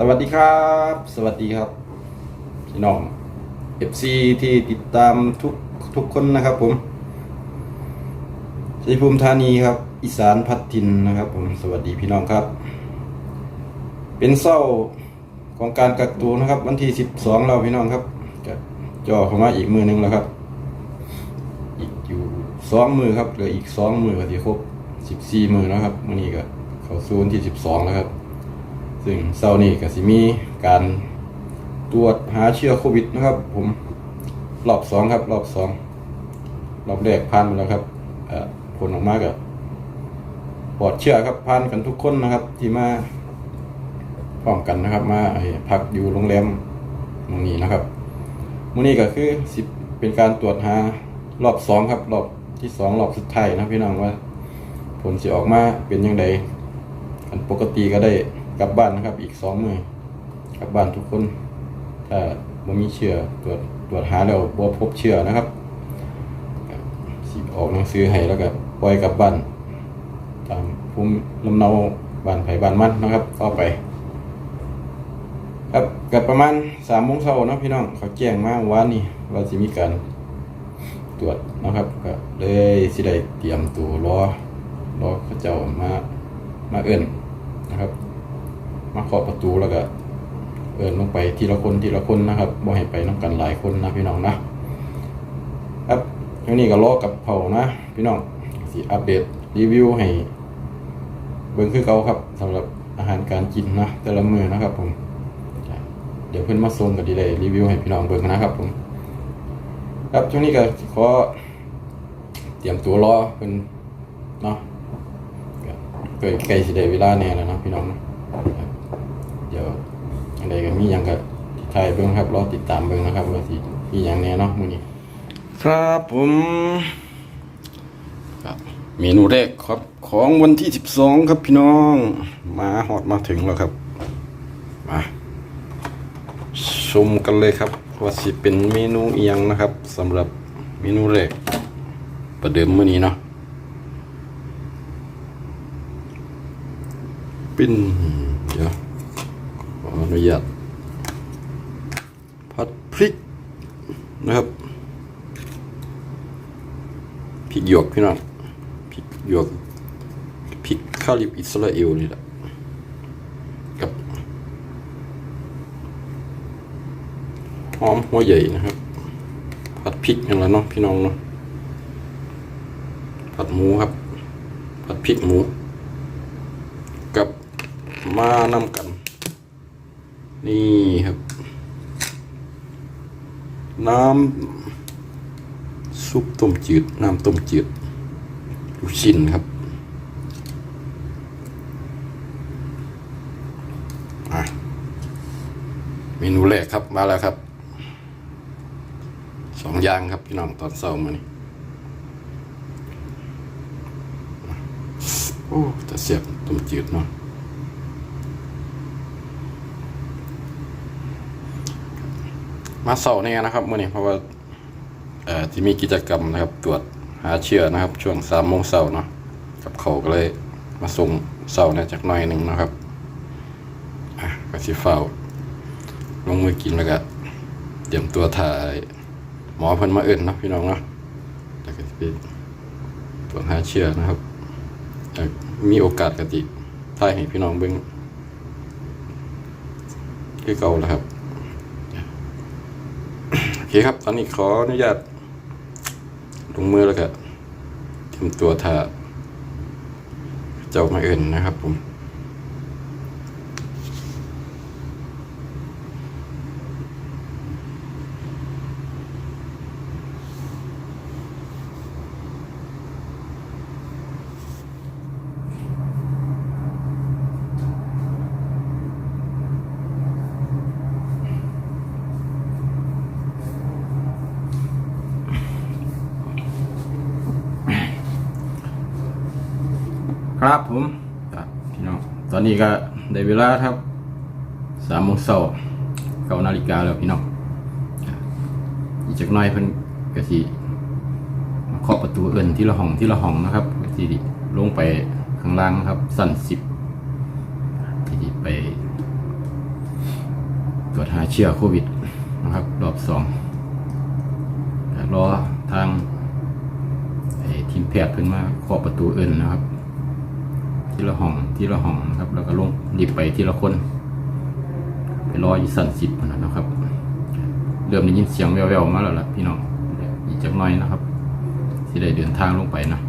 สวัสดีครับ สวัสดีครับพี่น้อง FC ที่ติดตามทุกทุกคนนะครับผมชัยภูมิธานีครับ อีสานพัดทินนะครับผมสวัสดีพี่น้องครับ เป็นเศร้าของการกักตัวนะครับ วันที่12เราพี่น้องครับจ่อเข้ามาอีกมือหนึงแล้วครับ อีกอยู่สองมือครับเหลืออีกสองมือก็ที่ครบ14มือแล้วครับมื้อนี้ก็เข้าสู่วันที่12แล้วครับ ซึ่งเศร้านี้ก็สิมีการตรวจหาเชื้อโควิดนะครับ ผมรอบสองครับ รอบสองรอบแรกผ่านไปแล้วครับผลออกมาก็ปลอดเชื้อครับผ่านกันทุกคนนะครับ ที่มาพร้อมกันนะครับ มาพักอยู่โรงแรมตรงนี้นะครับมื้อนี้ก็คือสิเป็นการตรวจหารอบสองครับ รอบที่สองรอบสุดท้ายนะพี่น้องว่า ผลสิออกมาเป็นยังไงอันปกติก็ได้ กลับบ้านนะครับ อีกสองมือกลับบ้านทุกคน ถ้าบ่มีเชื้อตรวจตรวจหาแล้วบ่พบเชื้อนะครับสิออกหนังสือให้แล้วก็ปล่อยกลับบ้านตามภูมิลำเนาบ้านไผบ้านมันนะครับต่อไป ครับกับประมาณสามโมงเช้านะพี่น้องเขาแจ้งมาเมื่อวานนี้ว่าสิมีการตรวจนะครับก็เลยสิได้เตรียมตัวรอรอเขาเจ้ามามาเอิ้นนะครับ มาเคาะประตูแล้วก็เอินลงไปทีละคนทีละคนนะครับบ่ให้ไปน้ำกันหลายคนนะพี่น้องนะครับทีนี้ก็รอกับเผานะ พี่น้องสิอัปเดตรีวิวให้เบิ่งคือเก่าครับสำหรับอาหารการกินนะ แต่ละมือนะครับผมเดี๋ยวเพิ่อนมาส่งก็ดีเลยรีวิวให้พี่น้องเบิ่งนะครับผมครับช่วงนี้ก็ขอเตรียมตัวรอเพิ่นเนาะก็ใกล้สิได้เวลาแน่แล้วนะพี่น้อง เนาะครับเดี๋ยวอะไรก็มีหยังก็ถ่ายเบิ่งครับรอติดตามเบิ่งนะครับว่าสิมีหยังแน่เนาะมื้อนี้ ครับผมครับเมนูแรกครับ ของวันที่12ครับพี่น้อง มาฮอดมาถึงแล้วครับ มาชมกันเลยครับว่าสิเป็นเมนูอีหยังนะครับสำหรับเมนูแรกประเดิมมื้อนี้เนาะปิ้นเดี๋ยวข ออนุญาตผัดพริกนะครับพริกหยวกพี่น้องพริกหยวกพริกคาลิบอิสราเอลนี่แหละกับหอมหัวใหญ่นะครับ ผัดพริกอย่างละเนาะพี่น้องเนาะผัดหมูครับผัดพริกหมู กับมานำกัน นี่ครับ น้ำซุปต้มจืด น้ำต้มจืดลูกชิ้นครับอะเมนูแรกครับมาแล้วครับสองอย่างครับพี่น้องตอนเช้ามานี่โอ้แต่เสียบต้มจืดเนาะ มาเสาร์นี่นะครับมื่อนี้เพราะว่าเอ่อที่มีกิจกรรมนะครับ ตรวจหาเชื้อนะครับ ช่วงสามโมงเสาร์เนาะกับเขาก็เลยมาส่งเสาร์เนี่ยจากหน่อยหนึ่งนะครับอะก็สิเฝ้าลงมือกินแล้วก็เตรียมตัวถ่ายหมอเพิ่นมาเอิ่นนะพี่น้องเนาะแล้วก็สิไปตรวจหาเชื้อนะครับมีโอกาสกติถ่ายให้พี่น้องเบิ่งคือเก่าแล้วครับ เคครับ ตอนนี้ขออนุญาตลงมือแล้วก็เตรียมตัวถ่าเจ้ามาเอินนะครับผม ครับผมครับพี่น้องตอนนี้ก็ได้เวลาครับสามโมงเช้าเก้านาฬิกาแล้วพี่น้องอีกจักน่อยเพิ่นก็สิเคาะประตูเอิ้นที่ละห้องที่ละห้องนะครับก็สิลงไปข้างล่างครับ สั่นสิบที่สิไปาเชื้อโควิดนะครับ รอบสองรอทางทีมแพทย์เพิ่นมาเคาะประตูเอิ้นนะครับ ทีละห้องทีละห้องนะครับ แล้วก็ลงรีบไปทีละคน ไปรออยู่สันสิบนะครับ เริ่มได้ยินเสียงแววๆมาแล้วล่ะพี่น้องอีกจักหน่อยนะครับที่ได้เดินทางลงไปนะ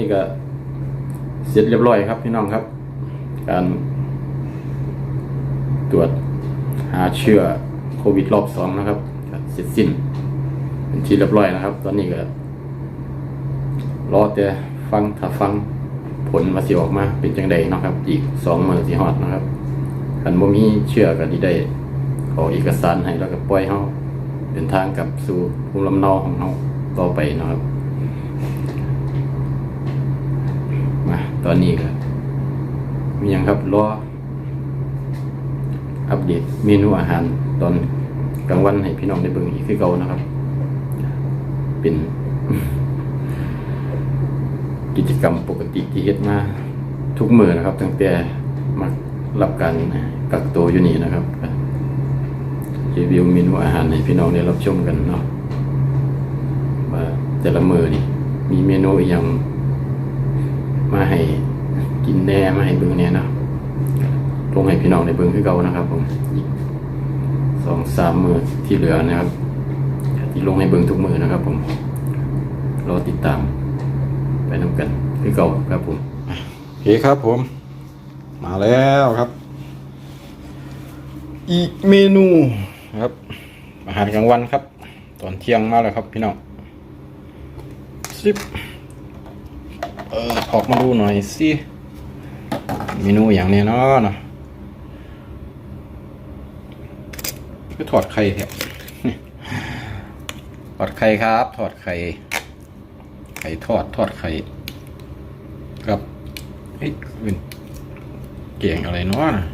นี้ก็เสร็จเรียบร้อยครับพี่น้องครับ การตรวจหาเชื้อโควิดรอบสองนะครับเสร็จสิ้นเป็นที่เรียบร้อยนะครับ ตอนนี้ก็รอแต่ฟังถ้าฟังผลมาสิออกมาเป็นจังใดนะครับ อีกสองมือสีหอดนะครับคันบ่มีเชื่อก็ที่ได้ขอเอกสารให้แล้วก็ปล่อยเฮาเดินทางกลับสู่ภูมิลำเนาของเฮาต่อไปนะครับ มา ตอนนี้ก็มีหยังครับรออัปเดตเมนูอาหารตอนกลางวันให้พี่น้องได้เบิ่งอีกคือเก่านะครับ เป็น กิจกรรมปกติที่เฮ็ดมาทุกมือนะครับ ตั้งแต่มารับการกักตัวอยู่นี่นะครับรีวิวเมนูอาหารให้พี่น้องได้รับชมกันเนาะว่าแต่ละมือนี่มีเมนูอย่าง มาให้กินแน่มาให้เบิ่งแหน่เนะลงให้พี่น้องในเบิ่งคือเก่านะครับผมสองสามมือที่เหลือนะครับที่ลงให้เบิ่งทุกมือนะครับ ผมรอติดตามไปน้ำกันคือเก่าครับผมโอเคครับผม มาแล้วครับ อีกเมนูครับ อาหารกลางวันครับ ตอนเที่ยงมาแล้วครับพี่น้องสิบ เออออกมาดูหน่อยสิเมนูอย่างแนี้เนาะเนาะก็ถอดไข่แทบถอดไข่ครับ ถอดไข่ ไข่ทอด ทอดไข่ ครับเฮ้ยเป็นเก่งอะไรเนาะนะ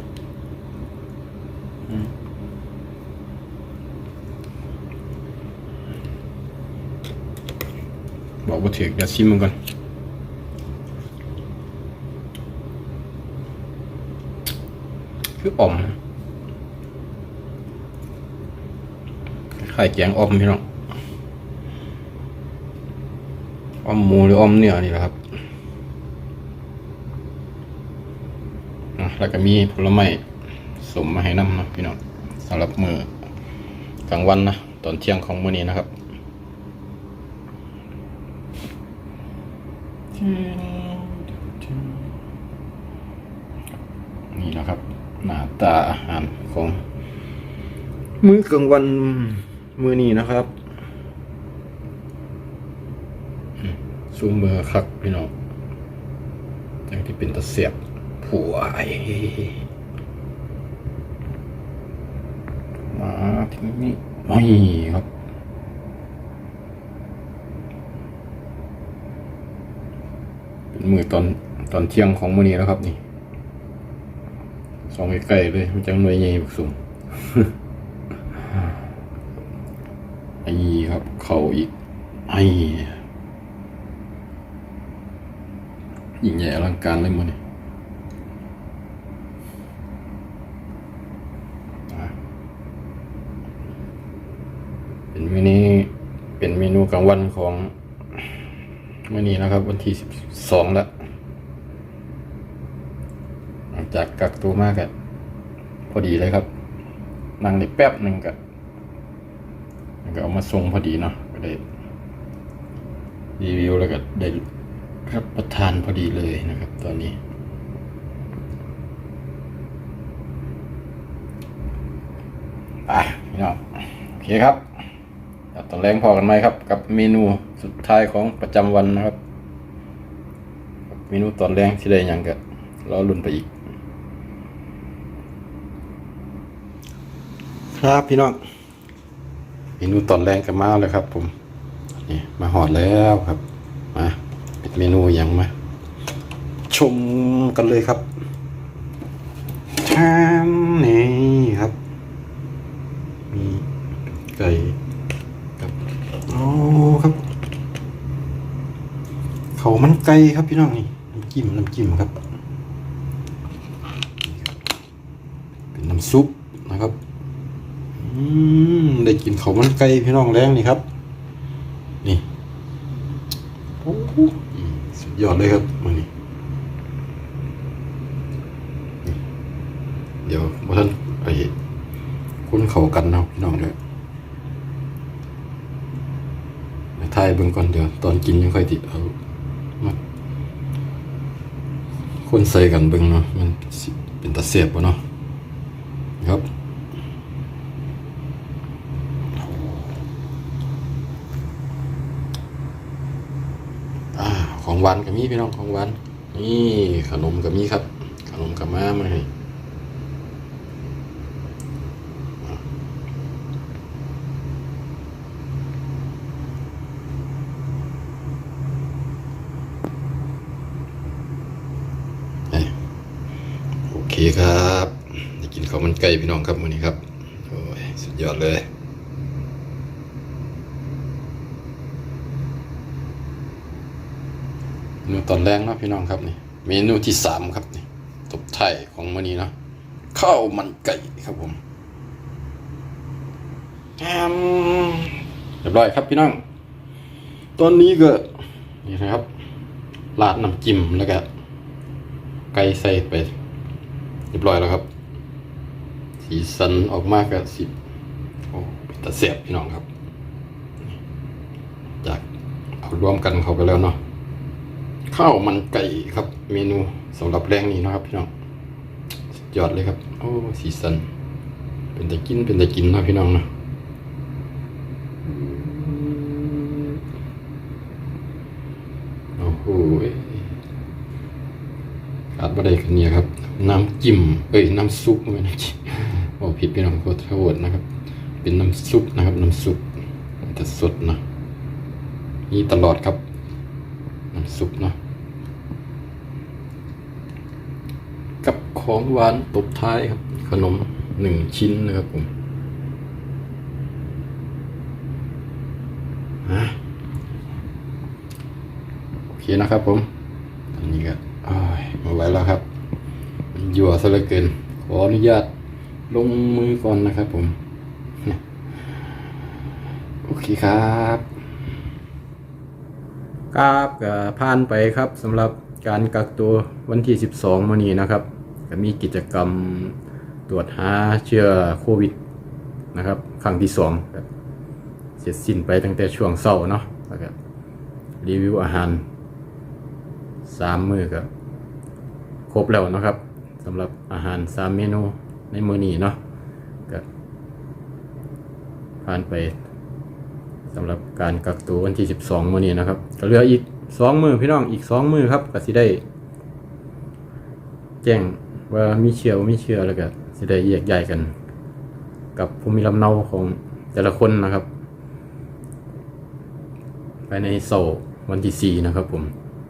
บอกว่าถือเดี๋ยวชิมมันก่อน คืออ่อมไข่แกงอ่อมพี่น้องอ่อมหมูหรืออ่อมเนื้อนี่แหละครับอะแล้วก็มีผลไม้สมมาให้น้ำนะพี่น้องสำหรับมือกลางวันนะตอนเที่ยงของมื้อนี้นะครับนี่นะครับ หน้าตาอาหารของมื้อกลางวันมื้อนี้นะครับซูมมือคักพี่น้องอย่างที่เป็นตะเสียบผัวไอมาถึงนี่ไม่ครับเป็นมือตอนตอนเที่ยงของมื้อนี้แล้วครับนี่ สองใกล้ๆเลยมันจังหน่วยใหญ่บกสูงไอ้ครับ เข่าอีกไอ้ยิ่งใหญ่อลังการเลยมื้อนี้อะเป็นมื้อนี้เป็นเมนูกลางวันของมื่อนี้นะครับ วันที่สิบสองแล้วหลัง จากกักตัวมากอะพอดีเลยครับนั่งได้แป๊บหนึ่งก็มันก็เอามาส่งพอดีเนาะก็ได้รีวิวแล้วก็ได้รับประทานพอดีเลยนะครับ ตอนนี้ไปพี่น้องโอเคครับตอนแรงพอกันไหมครับ กับเมนูสุดท้ายของประจำวันนะครับ เมนูตอนแรงที่ได้ยังก็รอรุ่นไปอีก ครับพี่น้องเมนูตอนแรงก็มาแล้วครับ ผมนี่มาหอดแล้วครับมาเป็นเมนูหยังมาชมกันเลยครับชามนี่ครับ มีไก่ครับอ๋อครับ เขามันไก่ครับพี่น้องนี่น้ำจิ้มน้ำจิ้มครับ เป็นน้ำซุปนะครับ อืมได้ กินเขามันไก่พี่น้องแรงนี่ครับ นี่สุดยอดเลยครับมือนี้นี่เดี๋ยวมาท่านไปคุ้นเขากันเนาะพี่น้องเด้อมาทายเบิ่งก่อนเดี๋ยวตอนกินยังค่อยติดเอามาคนใส่กันเบิ่งเนาะมันเป็นตาเสียบบ่เนาะครับอ่า ของหวานก็มีพี่น้องของหวานนี่ขนมก็มีครับ ขนมกับมามาให้โอเคครับได้กินข้าวมันไก่พี่น้องครับมื้อนี้ครับ โอ้ย สุดยอดเลย เมนูตอนแรกเนาะพี่น้องครับนี่ เมนูที่สามครับนี่ตบไทยของมื้อนี้เนาะข้าวมันไก่ครับผมแอมเรียบร้อยครับพี่น้อง ตอนนี้ก็นี่นะครับราดน้ำจิ้มแล้วก็ไก่ใส่ไปเรียบร้อยแล้วครับ สีสันออกมาก็สิโอ้ตาเสียบพี่น้องครับ จากเอารวมกันเข้าไปแล้วเนาะ ข้าวมันไก่ครับ เมนูสำหรับแรงนี้นะครับพี่น้องยอดเลยครับ โอ้สีสัน เป็นแต่กินเป็นแต่กินนะพี่น้องนะโอ้โหขาดบ่ได้กันเนี่ยครับ น้ำจิ้มเอ้ยน้ำซุปไม่น้ำจิ้มโอ้ผิดพี่น้องขอโทษนะครับ เป็นน้ำซุปนะครับ น้ำซุปแต่สดนะนี่ตลอดครับ น้ำซุปเนาะกับ ของหวานตบท้ายครับ ขนมหนึ่งชิ้นนะครับผมฮะโอเคนะครับผม อันนี้ก็อ้ายมาไหวแล้วครับ มันยั่วซะเหลือเกิน ขออนุญาตลงมือก่อนนะครับผม โอเคครับครับก็ผ่านไปครับสำหรับการกักตัววันที่ 12มื้อนี้นะครับ ก็มีกิจกรรมตรวจหาเชื้อโควิดนะครับครั้งที่สองเสร็จสิ้นไปตั้งแต่ช่วงเช้าเนาะแล้วก็รีวิวอาหารสามมื้อก็ครบแล้วนะครับสำหรับอาหารสามเมนูในมื้อนี้เนาะก็ผ่านไปสำหรับการกักตัววันที่ 12 มื้อนี้นะครับก็เหลืออีก 2 มือพี่น้องอีก 2 มือครับก็สิได้ แจ้ง ว่ามีเชื้อบ่มีเชื้อแล้วก็สิได้แยกย้ายกัน กับภูมิลำเนาของแต่ละคนนะครับ ภายในเสาร์วันที่4นะครับ ผม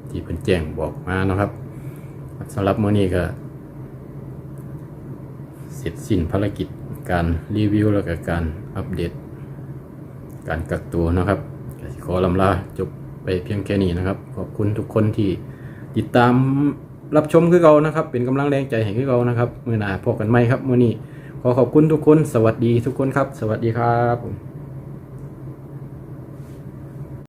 ที่เพิ่นแจ้งบอกมานะครับสำหรับมื้อนี้ก็เสร็จสิ้นภารกิจการรีวิวแล้วก็การอัปเดต การกักตัวนะครับขอลำลาจบไปเพียงแค่นี้นะครับ ขอบคุณทุกคนที่ติดตาม รับชมคือเรานะครับ เป็นกำลังแรงใจให้คือเรานะครับ มือหนาพบกันไหมครับ มือนี้ขอขอบคุณทุกคน สวัสดีทุกคนครับ สวัสดีครับผม